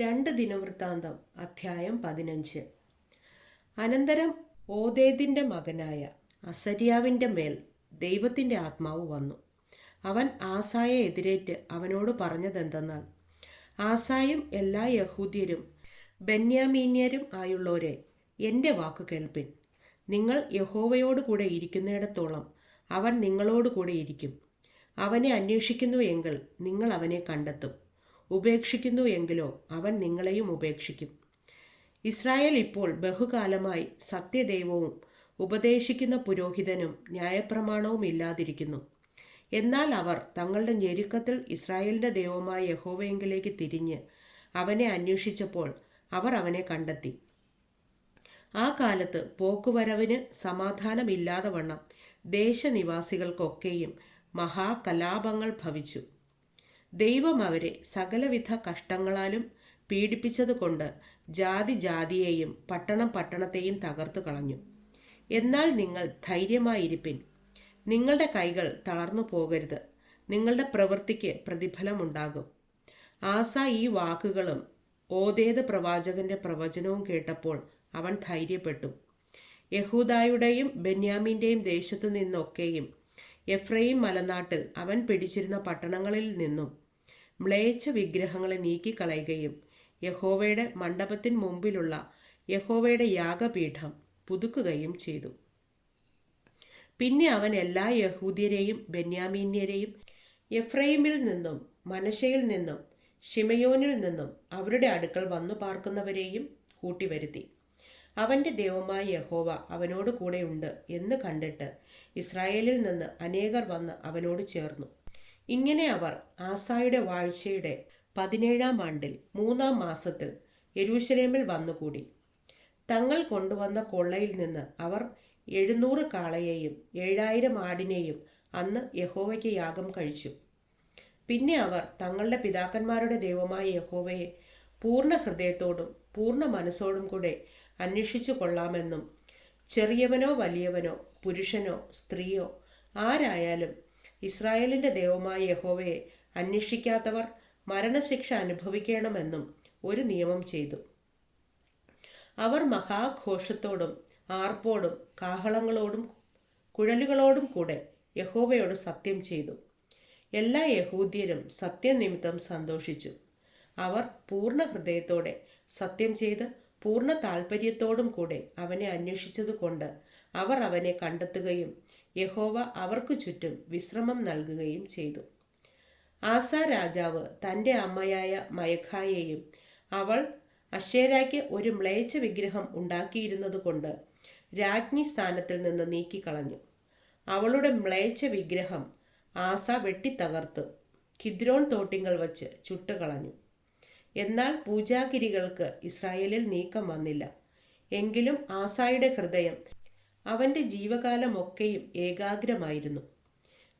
രണ്ട് ദിനവൃത്താന്തം അധ്യായം പതിനഞ്ച്. അനന്തരം ഓദേദിന്റെ മകനായ അസരിയാവിന്റെ മേൽ ദൈവത്തിന്റെ ആത്മാവ് വന്നു. അവൻ ആസായെ എതിരേറ്റ് അവനോട് പറഞ്ഞതെന്തെന്നാൽ ആസായും എല്ലാ യഹൂദ്യരും ബെന്യാമീന്യരും ആയുള്ളവരെ എന്റെ വാക്ക് കേൾപ്പിൻ. നിങ്ങൾ യഹോവയോട് കൂടെ ഇരിക്കുന്നിടത്തോളം അവൻ നിങ്ങളോട് കൂടെ ഇരിക്കും. അവനെ അന്വേഷിക്കുന്നു എങ്കിൽ നിങ്ങൾ അവനെ കണ്ടെത്തും. ഉപേക്ഷിക്കുന്നു എങ്കിലോ അവൻ നിങ്ങളെയും ഉപേക്ഷിക്കും. ഇസ്രായേൽ ഇപ്പോൾ ബഹുകാലമായി സത്യദൈവവും ഉപദേശിക്കുന്ന പുരോഹിതനും ന്യായപ്രമാണവും ഇല്ലാതിരിക്കുന്നു. എന്നാൽ അവർ തങ്ങളുടെ ഞെരുക്കത്തിൽ ഇസ്രായേലിന്റെ ദൈവമായ യഹോവയെങ്കിലേക്ക് തിരിഞ്ഞ് അവനെ അന്വേഷിച്ചപ്പോൾ അവർ അവനെ കണ്ടെത്തി. ആ കാലത്ത് പോക്കുവരവിന് സമാധാനമില്ലാതെ വണ്ണം ദേശനിവാസികൾക്കൊക്കെയും മഹാകലാപങ്ങൾ ഭവിച്ചു. ദൈവം അവരെ സകലവിധ കഷ്ടങ്ങളാലും പീഡിപ്പിച്ചതുകൊണ്ട് ജാതി ജാതിയെയും പട്ടണം പട്ടണത്തെയും തകർത്തു കളഞ്ഞു. എന്നാൽ നിങ്ങൾ ധൈര്യമായിരിപ്പിൻ. നിങ്ങളുടെ കൈകൾ തളർന്നു പോകരുത്. നിങ്ങളുടെ പ്രവൃത്തിക്ക് പ്രതിഫലമുണ്ടാകും. ആസ ഈ വാക്കുകളും ഓതേത് പ്രവാചകന്റെ പ്രവചനവും കേട്ടപ്പോൾ അവൻ ധൈര്യപ്പെട്ടു. യഹൂദായുടെയും ബെന്യാമിന്റെയും ദേശത്തു നിന്നൊക്കെയും എഫ്രൈം മലനാട്ടിൽ അവൻ പിടിച്ചിരുന്ന പട്ടണങ്ങളിൽ നിന്നും മ്ലേച്ഛ വിഗ്രഹങ്ങളെ നീക്കിക്കളയുകയും യഹോവയുടെ മണ്ഡപത്തിന് മുമ്പിലുള്ള യഹോവയുടെ യാഗപീഠം പുതുക്കുകയും ചെയ്തു. പിന്നെ അവൻ എല്ലാ യഹൂദ്യരെയും ബെന്യാമീന്യരെയും എഫ്രൈമിൽ നിന്നും മനശയിൽ നിന്നും ഷിമയോനിൽ നിന്നും അവരുടെ അടുക്കൽ വന്നു പാർക്കുന്നവരെയും കൂട്ടിവരുത്തി. അവന്റെ ദൈവമായ യഹോവ അവനോട് കൂടെയുണ്ട് എന്ന് കണ്ടിട്ട് ഇസ്രായേലിൽ നിന്ന് അനേകർ വന്ന് അവനോട് ചേർന്നു. ഇങ്ങനെ അവർ ആസായുടെ വാഴ്ചയുടെ പതിനേഴാം ആണ്ടിൽ മൂന്നാം മാസത്തിൽ യെരൂശലേമിൽ വന്നുകൂടി. തങ്ങൾ കൊണ്ടുവന്ന കൊള്ളയിൽ നിന്ന് അവർ എഴുന്നൂറ് കാളയെയും ഏഴായിരം ആടിനെയും അന്ന് യഹോവയ്ക്ക് യാഗം കഴിച്ചു. പിന്നെ അവർ തങ്ങളുടെ പിതാക്കന്മാരുടെ ദൈവമായ യഹോവയെ പൂർണ ഹൃദയത്തോടും പൂർണ മനസ്സോടും കൂടെ അന്വേഷിച്ചു കൊള്ളാമെന്നും ചെറിയവനോ വലിയവനോ പുരുഷനോ സ്ത്രീയോ ആരായാലും ഇസ്രായേലിന്റെ ദൈവമായ യഹോവയെ അന്വേഷിക്കാത്തവർ മരണശിക്ഷ അനുഭവിക്കണമെന്നും ഒരു നിയമം ചെയ്തു. അവർ മഹാഘോഷത്തോടും ആർപ്പോടും കാഹളങ്ങളോടും കുഴലുകളോടും കൂടെ യഹോവയോട് സത്യം ചെയ്തു. എല്ലാ യഹൂദ്യരും സത്യനിമിത്തം സന്തോഷിച്ചു. അവർ പൂർണ ഹൃദയത്തോടെ സത്യം ചെയ്ത് പൂർണ താൽപ്പര്യത്തോടും കൂടെ അവനെ അന്വേഷിച്ചതുകൊണ്ട് അവർ അവനെ കണ്ടെത്തുകയും യഹോവ അവർക്കു ചുറ്റും വിശ്രമം നൽകുകയും ചെയ്തു. ആസ രാജാവ് തന്റെ അമ്മയായ മയഖായെയും അവൾ അഷേരായ്ക്ക് ഒരു മ്ലേച്ഛ വിഗ്രഹം ഉണ്ടാക്കിയിരുന്നതുകൊണ്ട് രാജ്ഞി സ്ഥാനത്തിൽ നിന്ന് നീക്കിക്കളഞ്ഞു. അവളുടെ മ്ലേച്ഛ വിഗ്രഹം ആസ വെട്ടിത്തകർത്ത് ഖിദ്രോൺ തോട്ടിങ്ങൾ വച്ച് ചുട്ടുകളഞ്ഞു. എന്നാൽ പൂജാഗിരികൾക്ക് ഇസ്രായേലിൽ നീക്കം വന്നില്ല. എങ്കിലും ആസായുടെ ഹൃദയം അവന്റെ ജീവകാലമൊക്കെയും ഏകാഗ്രമായിരുന്നു.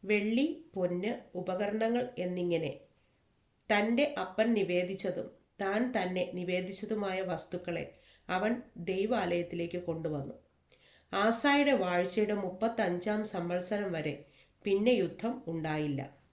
വെള്ളി പൊന്ന് ഉപകരണങ്ങൾ എന്നിങ്ങനെ തന്റെ അപ്പൻ നിവേദിച്ചതും താൻ തന്നെ നിവേദിച്ചതുമായ വസ്തുക്കളെ അവൻ ദൈവാലയത്തിലേക്ക് കൊണ്ടുവന്നു. ആസായുടെ വാഴ്ചയുടെ മുപ്പത്തഞ്ചാം സംവത്സരം വരെ പിന്നെ യുദ്ധം ഉണ്ടായില്ല.